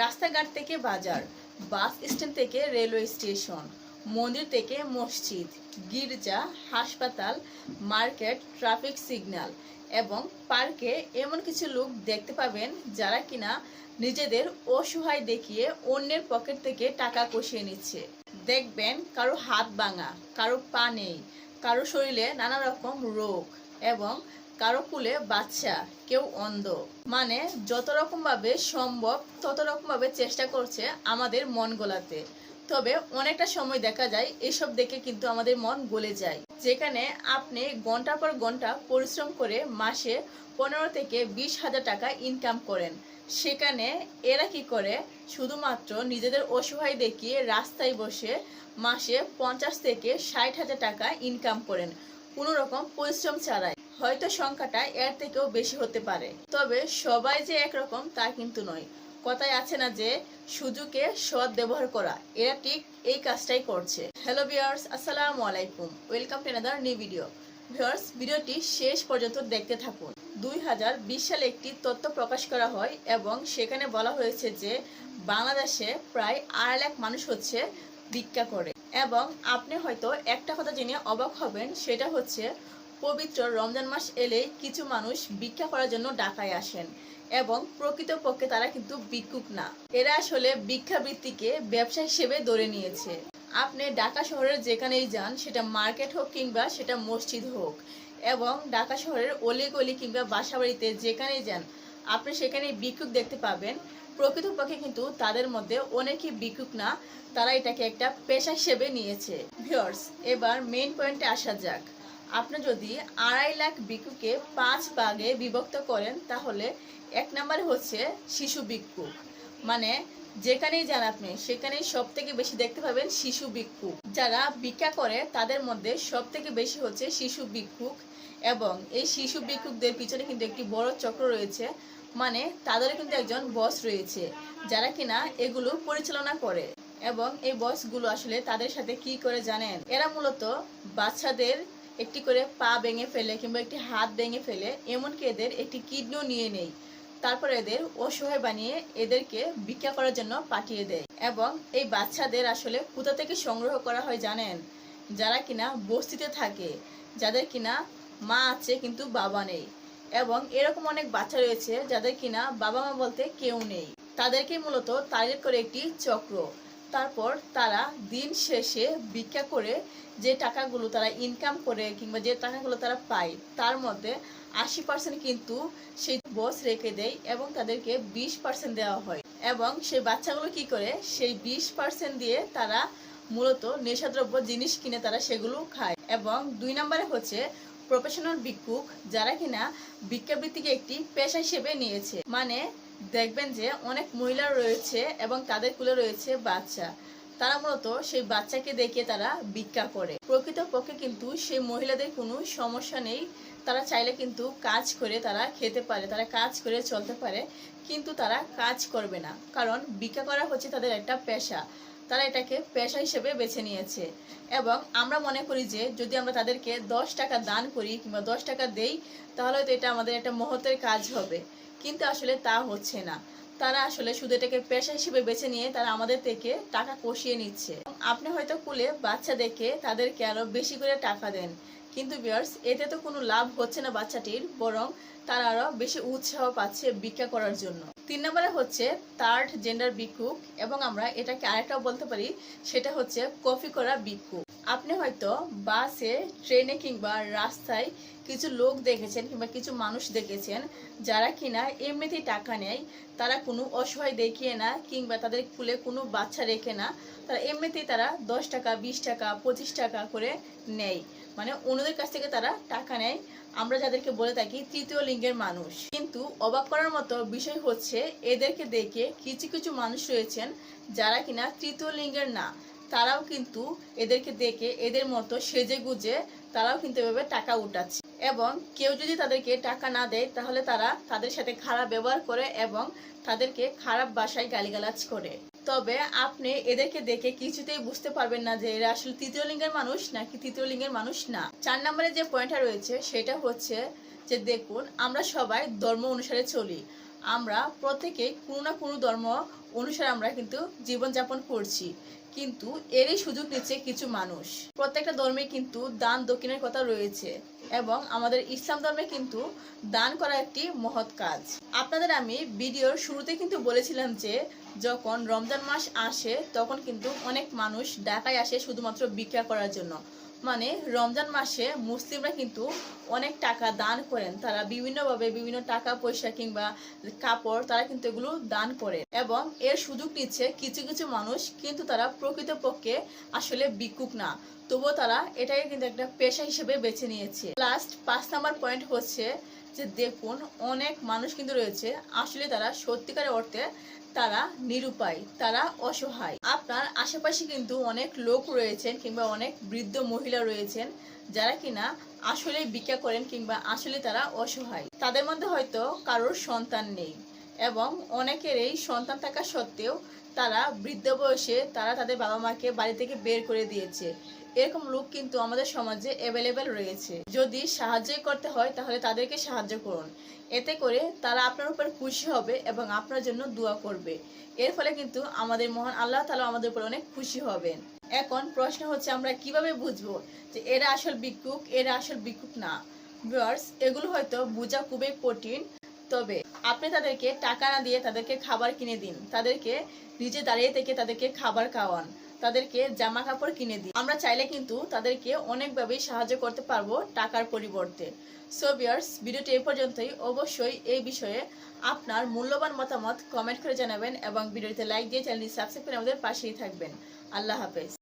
রাস্তাঘাট থেকে বাজার, বাস স্ট্যান্ড থেকে রেলওয়ে স্টেশন, মন্দির থেকে মসজিদ, গির্জা, হাসপাতাল, মার্কেট, ট্রাফিক সিগন্যাল এবং পার্কে এমন কিছু লোক দেখতে পাবেন যারা কিনা নিজেদের অসহায় দেখিয়ে অন্যের পকেট থেকে টাকা কষিয়ে নিচ্ছে। দেখবেন কারও হাত ভাঙা, কারও পা নেই, কারও শরীরে নানা রকম রোগ এবং কারও কুলে বাচ্চা, কেউ অন্ধ। মানে যত রকম ভাবে সম্ভব, তত রকম ভাবে চেষ্টা করছে আমাদের মন গোলাতে। তবে অনেকটা সময় দেখা যায় এসব দেখে কিন্তু আমাদের মন গলে যায়। যেখানে আপনি ঘণ্টার পর ঘণ্টা পরিশ্রম করে মাসে পনেরো থেকে বিশ হাজার টাকা ইনকাম করেন। সেখানে এরা কি করে? শুধুমাত্র নিজেদের অসহায় দেখিয়ে রাস্তায় বসে মাসে পঞ্চাশ থেকে ষাট হাজার টাকা ইনকাম করেন। কোনো রকম পরিশ্রম ছাড়াই। হয়তো সংখ্যাটা এর থেকেও বেশি হতে পারে। তবে সবাই যে একরকম তা কিন্তু নয়। কথায় আছে না যে, সুযোগে সৎ ব্যবহার করা, এরা ঠিক এই কাজটাই করছে। হ্যালো ভিউয়ার্স, আসসালামু আলাইকুম। Welcome to another new video viewers, ভিডিওটি শেষ পর্যন্ত দেখতে থাকুন। দুই হাজার বিশ সালে একটি তথ্য প্রকাশ করা হয় এবং সেখানে বলা হয়েছে যে, বাংলাদেশে প্রায় আড়াই লাখ মানুষ হচ্ছে ভিক্ষা করে। এবং আপনি হয়তো একটা কথা জেনে অবাক হবেন, সেটা হচ্ছে পবিত্র রমজান মাস এলে কিছু মানুষ ভিক্ষা করার জন্য ঢাকায় আসেন এবং প্রকৃতপক্ষে তারা কিন্তু ভিক্ষুক না। এরা আসলে ভিক্ষাবৃত্তিকে ব্যবসা হিসেবে ধরে নিয়েছে। আপনি ঢাকা শহরের যেখানেই যান, সেটা মার্কেট হোক কিংবা সেটা মসজিদ হোক এবং ঢাকা শহরের অলিগলি কিংবা বাসাবাড়িতে যেখানেই যান, আপনি সেখানে ভিক্ষুক দেখতে পাবেন। প্রকৃতপক্ষে কিন্তু তাদের মধ্যে অনেকেই ভিক্ষুক না, তারা এটাকে একটা পেশা হিসেবে নিয়েছে। ভিউয়ার্স, এবার মেইন পয়েন্টে আসা যাক। আপনি যদি আড়াই লাখ ভিক্ষুকে পাঁচ ভাগে বিভক্ত করেন, তাহলে এক নম্বরে হচ্ছে শিশু ভিক্ষুক। মানে যেখানেই যান আপনি, সেখানেই সব থেকে বেশি দেখতে পাবেন শিশু ভিক্ষুক। যারা ভিক্ষা করে, তাদের মধ্যে সব থেকে বেশি হচ্ছে শিশু ভিক্ষুক এবং এই শিশু ভিক্ষুকদের পিছনে কিন্তু একটি বড় চক্র রয়েছে। মানে তাদের কিন্তু একজন বস রয়েছে, যারা কিনা এগুলো পরিচালনা করে। এবং এই বসগুলো আসলে তাদের সাথে কি করে জানেন? এরা মূলত বাচ্চাদের একটি করে পা ভেঙে ফেলে কিংবা একটি হাত ভেঙে ফেলে, এমনকি এদের একটি কিডনিও নিয়ে নেই। তারপর এদের অসহায় বানিয়ে এদেরকে ভিক্ষা করার জন্য পাঠিয়ে দেয় এবং এই বাচ্চাদের আসলে কোথা থেকে সংগ্রহ করা হয় জানেন? যারা কিনা বস্তিতে থাকে, যাদের কিনা মা আছে কিন্তু বাবা নেই এবং এরকম অনেক বাচ্চা রয়েছে যাদের কিনা বাবা মা বলতে কেউ নেই। তাদেরকে মূলত টার্গেট করে একটি চক্র। তারপর তারা দিন শেষে ভিক্ষা করে যে টাকাগুলো তারা ইনকাম করে কিংবা যে টাকাগুলো তারা পায়, তার মধ্যে আশি পার্সেন্ট কিন্তু সেই বস রেখে দেয় এবং তাদেরকে বিশ পার্সেন্ট দেওয়া হয়। এবং সেই বাচ্চাগুলো কি করে? সেই বিশ পার্সেন্ট দিয়ে তারা মূলত নেশাদ্রব্য জিনিস কিনে তারা সেগুলো খায়। এবং দুই নম্বরে হচ্ছে প্রফেশনাল ভিক্ষুক যারা কিনা ভিক্ষাবৃত্তিকে একটি পেশা হিসেবে নিয়েছে। মানে দেখবেন যে অনেক মহিলা রয়েছে এবং তাদের কুলে রয়েছে বাচ্চা। তারা মূলত সেই বাচ্চাকে দেখে তারা ভিক্ষা করে। প্রকৃতপক্ষে কিন্তু সেই মহিলাদের কোনো সমস্যা নেই। তারা চাইলে কিন্তু কাজ করে তারা খেতে পারে, তারা কাজ করে চলতে পারে, কিন্তু তারা কাজ করবে না। কারণ ভিক্ষা করা হচ্ছে তাদের একটা পেশা। তারা এটাকে পেশা হিসেবে বেছে নিয়েছে। এবং আমরা মনে করি যে, যদি আমরা তাদেরকে দশ টাকা দান করি কিংবা দশ টাকা দেই, তাহলে হয়তো এটা আমাদের একটা মহতের কাজ হবে। কিন্তু আসলে তা হচ্ছে না। তারা আসলে শুধু এটাকে পেশা হিসেবে বেছে নিয়ে তারা আমাদের থেকে টাকা কষিয়ে নিচ্ছে। আপনি হয়তো কুলে বাচ্চা দেখে তাদেরকে আরও বেশি করে টাকা দেন। কিন্তু বিয়ার্স এতে তো কোনো লাভ হচ্ছে না বাচ্চাটির, বরং তারা আরও বেশি উৎসাহ পাচ্ছে ভিক্ষা করার জন্য। তিন নম্বরে হচ্ছে থার্ড জেন্ডার ভিক্ষুক এবং আমরা এটাকে আরেকটাও বলতে পারি, সেটা হচ্ছে কফি করা ভিক্ষুক আপনি হয়তো বাসে ট্রেনে কিংবা রাস্তায় কিছু লোক দেখেছেন কিংবা কিছু মানুষ দেখেছেন যারা কিনা এমনিতেই টাকা নেয়, তারা কোনো অসহায় দেখিয়ে না কিংবা তাদের কুলে কোনো বাচ্চা রেখে না, তারা এমনিতেই তারা দশ টাকা, বিশ টাকা, পঁচিশ টাকা করে নেয়। মানে অন্যদের কাছ থেকে তারা টাকা নেয়। আমরা যাদেরকে বলে থাকি তৃতীয় লিঙ্গের মানুষ। কিন্তু অবাক করার মতো বিষয় হচ্ছে এদেরকে দেখে কিছু কিছু মানুষ রয়েছেন যারা কিনা তৃতীয় লিঙ্গের না। তারাও কিন্তু এদেরকে দেখে, এদের মতো সেজে গুজে তারাও কিন্তু এভাবে টাকা উঠাচ্ছে। এবং কেউ যদি তাদেরকে টাকা না দেয়, তাহলে তারা তাদের সাথে খারাপ ব্যবহার করে এবং তাদেরকে খারাপ বাসায় গালিগালাজ করে। তবে আপনি এদেরকে দেখে কিছুতেই বুঝতে পারবেন না যে এরা আসলে তৃতীয় লিঙ্গের মানুষ নাকি তৃতীয় লিঙ্গের মানুষ না। চার নম্বরে যে পয়েন্টটা রয়েছে, সেটা হচ্ছে যে দেখুন, আমরা সবাই ধর্ম অনুসারে চলি। আমরা প্রত্যেকে কোনো না কোনো ধর্ম অনুসারে আমরা কিন্তু জীবনযাপন করছি। কিন্তু এরই সুযোগ নিচ্ছে কিছু মানুষ। প্রত্যেকটা ধর্মে কিন্তু দান দক্ষিণের কথা রয়েছে এবং আমাদের ইসলাম ধর্মে কিন্তু দান করা একটি মহৎ কাজ। আপনাদের আমি ভিডিওর শুরুতে কিন্তু বলেছিলাম যে যখন রমজান মাস আসে, তখন কিন্তু অনেক মানুষ ঢাকায় আসে শুধুমাত্র ভিক্ষা করার জন্য। মানে রমজান মাসে মুসলিমরা কিন্তু অনেক টাকা দান করেন। তারা বিভিন্নভাবে বিভিন্ন টাকা, পয়সা কিংবা কাপড় তারা কিন্তু এগুলো দান করে। এবং এর সুযোগ নিচ্ছে কিছু কিছু মানুষ কিন্তু তারা প্রকৃতপক্ষে আসলে ভিক্ষুক না। তবুও তারা এটাকে কিন্তু একটা পেশা হিসেবে বেছে নিয়েছে। লাস্ট পাঁচ নাম্বার পয়েন্ট হচ্ছে যে দেখুন, অনেক মানুষ কিন্তু রয়েছে। আসলে তারা সত্যিকারের অর্থে তারা নিরুপায়, তারা অসহায়। আপনার আশেপাশে কিন্তু অনেক লোক রয়েছেন কিংবা অনেক বৃদ্ধ মহিলা রয়েছেন যারা কিনা আসলে ভিক্ষা করেন কিংবা আসলে তারা অসহায়। তাদের মধ্যে হয়তো কারোর সন্তান নেই। এবং অনেকের এই সন্তান থাকা সত্ত্বেও তারা বৃদ্ধ বয়সে তারা তাদের বাবা মাকে বাড়ি থেকে বের করে দিয়েছে। এরকম লোক কিন্তু আমাদের সমাজে অ্যাভেলেবেল রয়েছে। যদি সাহায্য করতে হয়, তাহলে তাদেরকে সাহায্য করুন। এতে করে তারা আপনার উপর খুশি হবে এবং আপনার জন্য দোয়া করবে। এর ফলে কিন্তু আমাদের মহান আল্লাহ তালা আমাদের উপর অনেক খুশি হবেন। এখন প্রশ্ন হচ্ছে, আমরা কীভাবে বুঝব যে এরা আসল বিক্ষুক এরা আসল বিক্ষুক না? ভিউয়ার্স এগুলো হয়তো বোঝা খুবই কঠিন। তবে আপনি তাদেরকে টাকা না দিয়ে তাদেরকে খাবার কিনে দিন। তাদেরকে নিজে দাঁড়িয়ে থেকে তাদেরকে খাবার খাওয়ান। তাদেরকে জামা কাপড় কিনে দিন। আমরা চাইলে কিন্তু তাদেরকে অনেকভাবেই সাহায্য করতে পারব টাকার পরিবর্তে। সো বিয়ার্স ভিডিওটি এই পর্যন্তই। অবশ্যই এই বিষয়ে আপনার মূল্যবান মতামত কমেন্ট করে জানাবেন এবং ভিডিওতে লাইক দিয়ে চ্যানেলটি সাবস্ক্রাইব করে আমাদের পাশেই থাকবেন। আল্লাহ হাফেজ।